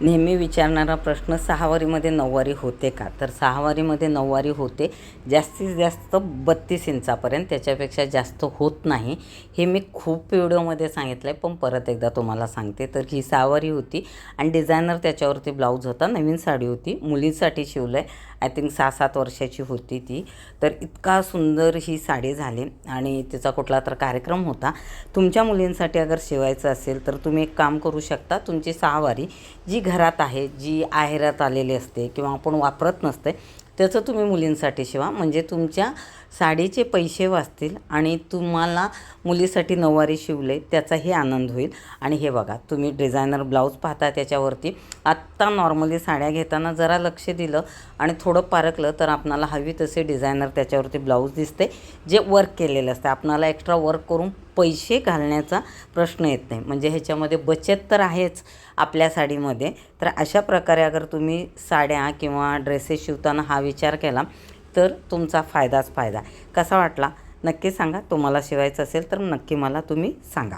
नेहमी विचारणारा प्रश्न सहावारीमध्ये नऊवारी होते का? तर सहावारीमध्ये नऊवारी होते. जास्तीत जास्त बत्तीस इंचापर्यंत त्याच्यापेक्षा जास्त होत नाही. हे मी खूप व्हिडिओमध्ये सांगितलं आहे पण परत एकदा तुम्हाला सांगते. तर ही सहावारी होती आणि डिझायनर त्याच्यावरती ब्लाऊज होता नवीन साडी होती मुलींसाठी शिवलं आहे आय थिंक सहा सात वर्षाची होती ती. तर इतका सुंदर ही साडी झाली आणि तिचा कुठला तर कार्यक्रम होता. तुमच्या मुलींसाठी अगर शिवायचं असेल तर तुम्ही एक काम करू शकता. तुमची सहावारी जी घरात आहे जी आहेरात आलेली असते किंवा आपण वापरत नसते त्याचं तुम्ही मुलींसाठी शिवा. म्हणजे तुमच्या साडीचे पैसे वाचतील आणि तुम्हाला मुलीसाठी नऊवारी शिवले त्याचाही आनंद होईल. आणि हे बघा तुम्ही डिझायनर ब्लाऊज पाहता त्याच्यावरती. आत्ता नॉर्मली साड्या घेताना जरा लक्ष दिलं आणि थोडं पारखलं तर आपणाला हवी तसे डिझायनर त्याच्यावरती ब्लाऊज दिसते जे वर्क केलेलं असते. आपणाला एक्स्ट्रा वर्क करून पैसे घालण्याचा प्रश्न येत नाही. म्हणजे ह्याच्यामध्ये बचत तर आहेच आपल्या साडीमध्ये. तर अशा प्रकारे अगर तुम्ही साड्या किंवा ड्रेसेस शिवताना हा विचार केला तर तुमचा फायदाच फायदा कसा वाटला? नक्की सांगा. तुम्हाला शिवायचं असेल तर नक्की मला तुम्ही सांगा.